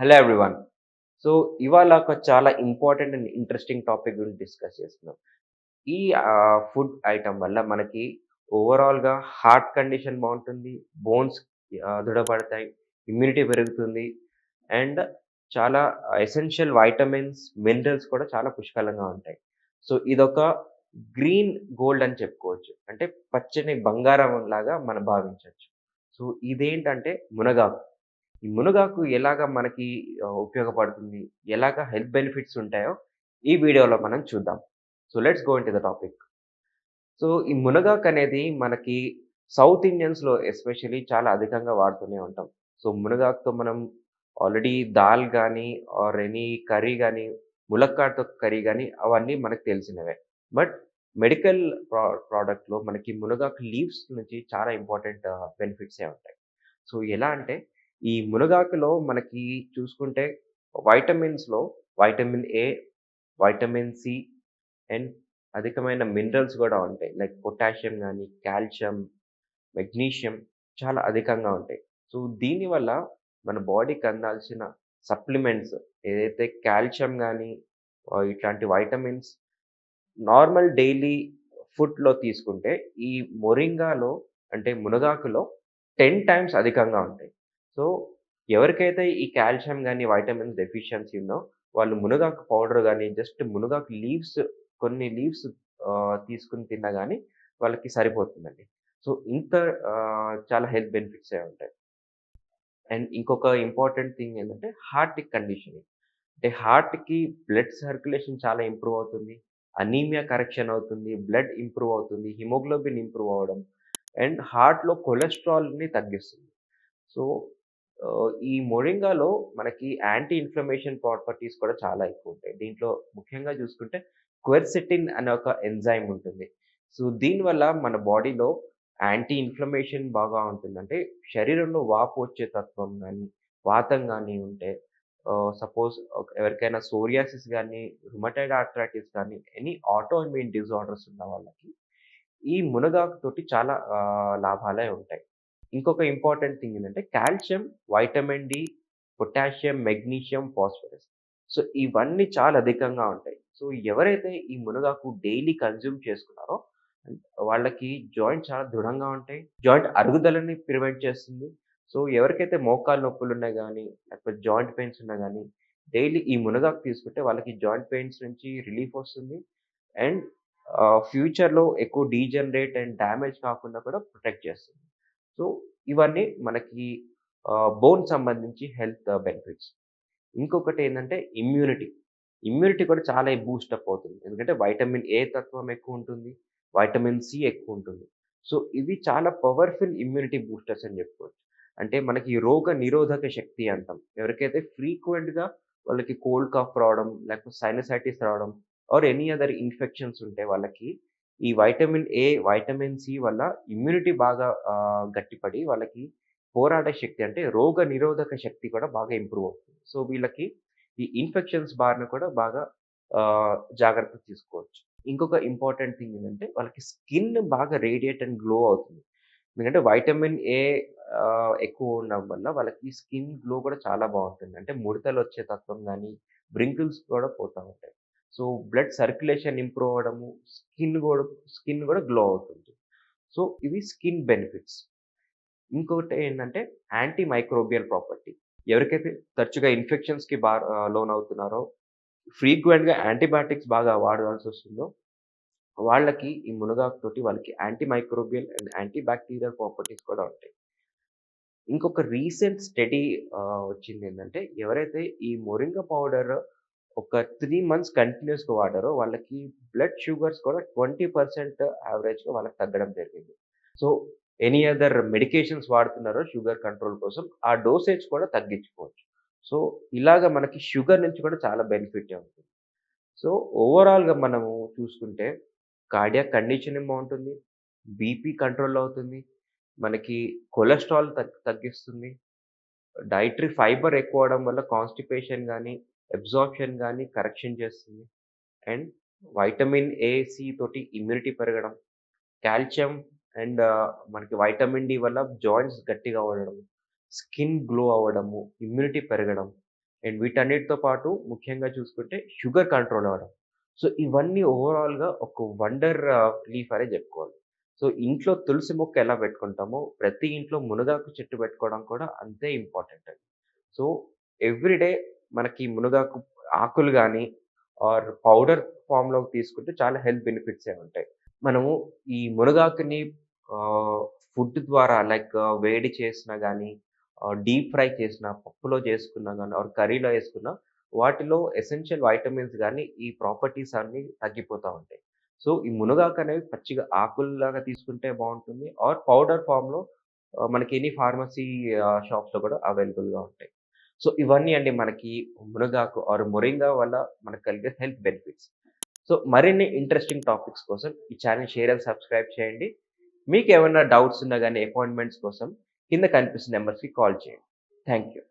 Hello everyone so ఇవాళ ఒక చాలా ఇంపార్టెంట్ అండ్ ఇంట్రెస్టింగ్ టాపిక్ గురించి డిస్కస్ చేస్తున్నాం. ఈ ఫుడ్ ఐటమ్ వల్ల మనకి ఓవరాల్గా హార్ట్ కండిషన్ బాగుంటుంది బోన్స్ దృఢపడతాయి ఇమ్యూనిటీ పెరుగుతుంది అండ్ చాలా ఎసెన్షియల్ వైటమిన్స్ మినరల్స్ కూడా చాలా పుష్కలంగా ఉంటాయి. సో ఇదొక గ్రీన్ గోల్డ్ అని చెప్పుకోవచ్చు. అంటే పచ్చని బంగారం లాగా మనం భావించవచ్చు. సో ఇదేంటంటే మునగాకు. ఈ మునగాకు ఎలాగ మనకి ఉపయోగపడుతుంది ఎలాగ హెల్త్ బెనిఫిట్స్ ఉంటాయో ఈ వీడియోలో మనం చూద్దాం. So let's go in to the topic. So ఈ మునగాకు అనేది మనకి సౌత్ ఇండియన్స్లో ఎస్పెషలీ చాలా అధికంగా వాడుతూనే ఉంటాం. సో మునగాకుతో మనం ఆల్రెడీ దాల్ కానీ ఆర్ ఎనీ కర్రీ కానీ ములక్కాడతో కర్రీ కానీ అవన్నీ మనకు తెలిసినవే. బట్ మెడికల్ ప్రా ప్రోడక్ట్లో మనకి మునగాకు లీవ్స్ నుంచి చాలా ఇంపార్టెంట్ బెనిఫిట్సే ఉంటాయి. సో ఎలా అంటే ఈ మునగాకులో మనకి చూసుకుంటే వైటమిన్స్లో vitamin A vitamin C and అధికమైన మినరల్స్ కూడా ఉంటాయి. లైక్ పొటాషియం కానీ కాల్షియం మెగ్నీషియం చాలా అధికంగా ఉంటాయి. సో దీనివల్ల మన బాడీకి అందాల్సిన సప్లిమెంట్స్ ఏదైతే కాల్షియం కానీ ఇట్లాంటి వైటమిన్స్ నార్మల్ డైలీ ఫుడ్లో తీసుకుంటే ఈ మొరింగాలో అంటే మునగాకులో టెన్ టైమ్స్ అధికంగా ఉంటాయి. సో ఎవరికైతే ఈ కాల్షియం కానీ వైటమిన్స్ డెఫిషియన్సీ ఉందో వాళ్ళు మునగాకు పౌడర్ కానీ జస్ట్ మునగాకు లీవ్స్ కొన్ని లీవ్స్ తీసుకుని తిన్నా కానీ వాళ్ళకి సరిపోతుందండి. సో ఇంత చాలా హెల్త్ బెనిఫిట్సే ఉంటాయి. అండ్ ఇంకొక ఇంపార్టెంట్ థింగ్ ఏంటంటే హార్ట్ కండిషనింగ్. అంటే హార్ట్కి బ్లడ్ సర్క్యులేషన్ చాలా ఇంప్రూవ్ అవుతుంది. అనీమియా కరెక్షన్ అవుతుంది. బ్లడ్ ఇంప్రూవ్ అవుతుంది. హిమోగ్లోబిన్ ఇంప్రూవ్ అవ్వడం అండ్ హార్ట్లో కొలెస్ట్రాల్ని తగ్గిస్తుంది. సో ఈ మొరింగాలో మనకి యాంటీ ఇన్ఫ్లమేషన్ ప్రాపర్టీస్ కూడా చాలా ఎక్కువ ఉంటాయి దీంట్లో ముఖ్యంగా చూసుకుంటే క్వెర్సిటిన్ అనే ఒక ఎంజైమ్ ఉంటుంది. సో దీనివల్ల మన బాడీలో యాంటీ ఇన్ఫ్లమేషన్ బాగా ఉంటుంది అంటే శరీరంలో వాపు వచ్చే తత్వం కానీ వాతం కానీ ఉంటే సపోజ్ ఎవరికైనా సోరియాసిస్ కానీ రుమటైడ్ ఆర్థరైటిస్ కానీ ఎనీ ఆటో ఇమ్యూన్ డిజార్డర్స్ ఉన్న వాళ్ళకి ఈ మునగాకు తోటి చాలా లాభాలే ఉంటాయి. ఇంకొక ఇంపార్టెంట్ థింగ్ ఏంటంటే calcium vitamin D potassium magnesium phosphorus. So ఇవన్నీ చాలా అధికంగా ఉంటాయి. సో ఎవరైతే ఈ మునగాకు డైలీ కన్జ్యూమ్ చేసుకున్నారో వాళ్ళకి జాయింట్ చాలా దృఢంగా ఉంటాయి. జాయింట్ అరుగుదలని ప్రివెంట్ చేస్తుంది. సో ఎవరికైతే మోకాలు నొప్పులు ఉన్నాయి కానీ లేకపోతే జాయింట్ పెయిన్స్ ఉన్నా కానీ డైలీ ఈ మునగాకు తీసుకుంటే వాళ్ళకి జాయింట్ పెయిన్స్ నుంచి రిలీఫ్ వస్తుంది. అండ్ ఫ్యూచర్లో ఎక్కువ డీజనరేట్ అండ్ డ్యామేజ్ కాకుండా కూడా ప్రొటెక్ట్ చేస్తుంది. సో ఇవన్నీ మనకి బోన్ సంబంధించి హెల్త్ బెనిఫిట్స్. ఇంకొకటి ఏంటంటే ఇమ్యూనిటీ. ఇమ్యూనిటీ కూడా చాలా బూస్టప్ అవుతుంది. ఎందుకంటే వైటమిన్ ఏ తత్వం ఎక్కువ ఉంటుంది వైటమిన్ సి ఎక్కువ ఉంటుంది. సో ఇవి చాలా పవర్ఫుల్ ఇమ్యూనిటీ బూస్టర్స్ అని చెప్పుకోవచ్చు. అంటే మనకి రోగ నిరోధక శక్తి అంటాం. ఎవరికైతే ఫ్రీక్వెంట్గా వాళ్ళకి కోల్డ్ కాఫ్ రావడం లేకపోతే సైనసైటిస్ రావడం ఆర్ ఎనీ అదర్ ఇన్ఫెక్షన్స్ ఉంటే వాళ్ళకి ఈ వైటమిన్ ఏ వైటమిన్ సి వల్ల ఇమ్యూనిటీ బాగా గట్టిపడి వాళ్ళకి పోరాడే శక్తి అంటే రోగ నిరోధక శక్తి కూడా బాగా ఇంప్రూవ్ అవుతుంది. సో వీళ్ళకి ఈ ఇన్ఫెక్షన్స్ బారిన కూడా బాగా జాగ్రత్త తీసుకోవచ్చు. ఇంకొక ఇంపార్టెంట్ థింగ్ ఏంటంటే వాళ్ళకి స్కిన్ బాగా రేడియేట్ అండ్ గ్లో అవుతుంది. ఎందుకంటే వైటమిన్ ఏ ఎక్కువ ఉండడం వల్ల వాళ్ళకి స్కిన్ గ్లో కూడా చాలా బాగుంటుంది. అంటే ముడతలు వచ్చే తత్వం కానీ బ్రింకిల్స్ కూడా పోతూ ఉంటాయి. సో బ్లడ్ సర్క్యులేషన్ ఇంప్రూవ్ అవ్వడము స్కిన్ కూడా స్కిన్ కూడా గ్లో అవుతుంది. సో ఇవి స్కిన్ బెనిఫిట్స్. ఇంకొకటి ఏంటంటే యాంటీ మైక్రోబియల్ ప్రాపర్టీ. ఎవరికైతే తరచుగా ఇన్ఫెక్షన్స్కి బాగా లోన్ అవుతున్నారో ఫ్రీక్వెంట్గా యాంటీబయాటిక్స్ బాగా వాడాల్సి వస్తుందో వాళ్ళకి ఈ మునగాకుతోటి వాళ్ళకి anti microbial and anti bacterial properties కూడా ఉంటాయి. ఇంకొక రీసెంట్ స్టడీ వచ్చింది ఏంటంటే ఎవరైతే ఈ మొరింగ పౌడర్ ఒక త్రీ మంత్స్ కంటిన్యూస్గా వాడారో వాళ్ళకి బ్లడ్ షుగర్స్ కూడా ట్వంటీ పర్సెంట్ యావరేజ్గా వాళ్ళకి తగ్గడం జరిగింది. సో ఎనీ అదర్ మెడికేషన్స్ వాడుతున్నారో షుగర్ కంట్రోల్ కోసం ఆ డోసేజ్ కూడా తగ్గించుకోవచ్చు. సో ఇలాగ మనకి షుగర్ నుంచి కూడా చాలా బెనిఫిట్ ఉంటుంది. సో ఓవరాల్గా మనము చూసుకుంటే కార్డియాక్ కండిషనింగ్ బాగుంటుంది? బీపీ కంట్రోల్ అవుతుంది. మనకి కొలెస్ట్రాల్ తగ్గిస్తుంది. డైటరీ ఫైబర్ ఎక్కువ అవడం వల్ల కాన్స్టిపేషన్ కానీ అబ్జార్ప్షన్ కానీ కరెక్షన్ చేస్తుంది అండ్ వైటమిన్ ఏసి తోటి ఇమ్యూనిటీ పెరగడం కాల్షియం అండ్ మనకి వైటమిన్ డి వల్ల జాయింట్స్ గట్టిగా అవ్వడం స్కిన్ గ్లో అవ్వడము ఇమ్యూనిటీ పెరగడం అండ్ వీటన్నిటితో పాటు ముఖ్యంగా చూసుకుంటే షుగర్ కంట్రోల్ అవ్వడం. సో, ఇవన్నీ ఓవరాల్‌గా ఒక వండర్ లీఫ్ అనే చెప్పుకోవాలి. సో, ఇంట్లో తులసి మొక్క ఎలా పెట్టుకుంటామో, ప్రతి ఇంట్లో మునగాకు చెట్టు పెట్టుకోవడం కూడా అంతే ఇంపార్టెంట్ అండి. సో, ఎవ్రీ డే మనకి మునగాకు ఆకులు కానీ ఆర్ పౌడర్ ఫామ్లో తీసుకుంటే చాలా హెల్త్ బెనిఫిట్సే ఉంటాయి. మనము ఈ మునగాకుని ఫుడ్ ద్వారా లైక్ వేడి చేసినా కానీ డీప్ ఫ్రై చేసినా, పప్పులో చేసుకున్నా కానీ ఆర్ కర్రీలో వేసుకున్నా వాటిలో ఎసెన్షియల్ వైటమిన్స్ కానీ ఈ ప్రాపర్టీస్ అన్నీ తగ్గిపోతూ ఉంటాయి. సో, ఈ మునగాకు అనేవి పచ్చిగా ఆకుల్లాగా తీసుకుంటే బాగుంటుంది ఆర్ పౌడర్ ఫామ్లో మనకి ఎనీ ఫార్మసీ షాప్స్‌లో కూడా అవైలబుల్‌గా ఉంటాయి. సో, ఇవన్నీ అండి మనకి మునగాకు ఆర్ మొరింగా వల్ల మనకు కలిగే హెల్త్ బెనిఫిట్స్. సో, మరిన్ని ఇంట్రెస్టింగ్ టాపిక్స్ కోసం ఈ ఛానల్ షేర్ అండ్ సబ్స్క్రైబ్ చేయండి. మీకు ఏమైనా డౌట్స్ ఉన్నా కానీ అపాయింట్‌మెంట్స్ కోసం కింద కనిపిస్తున్న నెంబర్స్కి కాల్ చేయండి. Thank you.